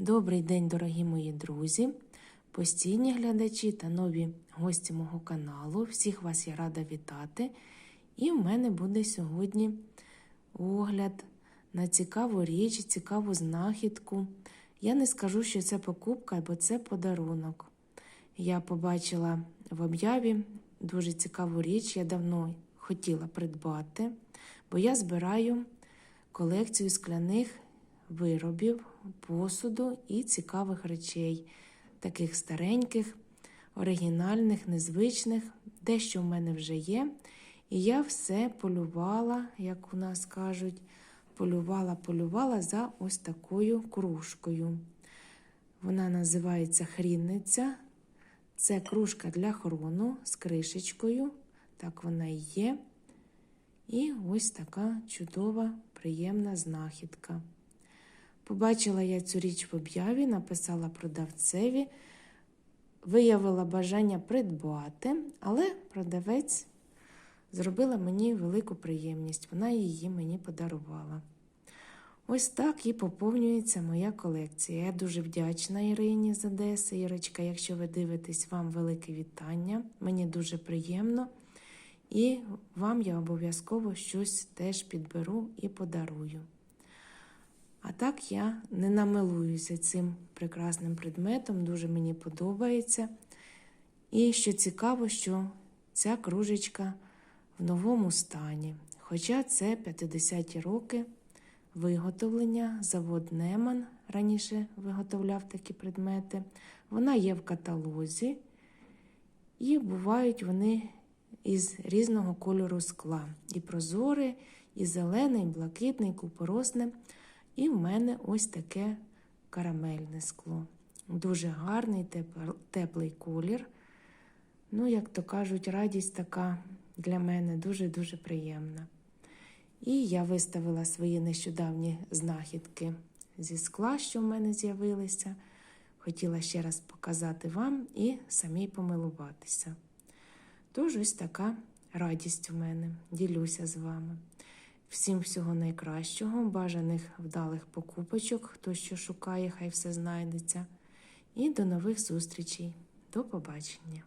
Добрий день, дорогі мої друзі, постійні глядачі та нові гості мого каналу. Всіх вас я рада вітати. І в мене буде сьогодні огляд на цікаву річ, цікаву знахідку. Я не скажу, що це покупка, бо це подарунок. Я побачила в об'яві дуже цікаву річ. Я давно хотіла придбати, бо я збираю колекцію скляних виробів, посуду і цікавих речей, таких стареньких, оригінальних, незвичних, дещо в мене вже є. І я все полювала, як у нас кажуть, полювала, полювала за ось такою кружкою. Вона називається хрінниця. Це кружка для хрону з кришечкою. Так вона і є. І ось така чудова, приємна знахідка. Побачила я цю річ в об'яві, написала продавцеві, виявила бажання придбати, але продавець зробила мені велику приємність. Вона її мені подарувала. Ось так і поповнюється моя колекція. Я дуже вдячна Ірині з Одеси. Ірочка, якщо ви дивитесь, вам велике вітання. Мені дуже приємно. І вам я обов'язково щось теж підберу і подарую. Так я не намилуюся цим прекрасним предметом, дуже мені подобається. І що цікаво, що ця кружечка в новому стані. Хоча це 50-ті роки виготовлення, завод Неман раніше виготовляв такі предмети. Вона є в каталозі, і бувають вони із різного кольору скла. І прозоре, і зелене, і блакитне, і купоросне. І в мене ось таке карамельне скло. Дуже гарний, теплий колір. Ну, як то кажуть, радість така для мене дуже-дуже приємна. І я виставила свої нещодавні знахідки зі скла, що в мене з'явилися. Хотіла ще раз показати вам і самій помилуватися. Тож ось така радість у мене. Ділюся з вами. Всім всього найкращого, бажаних вдалих покупочок, хто що шукає, хай все знайдеться. І до нових зустрічей. До побачення!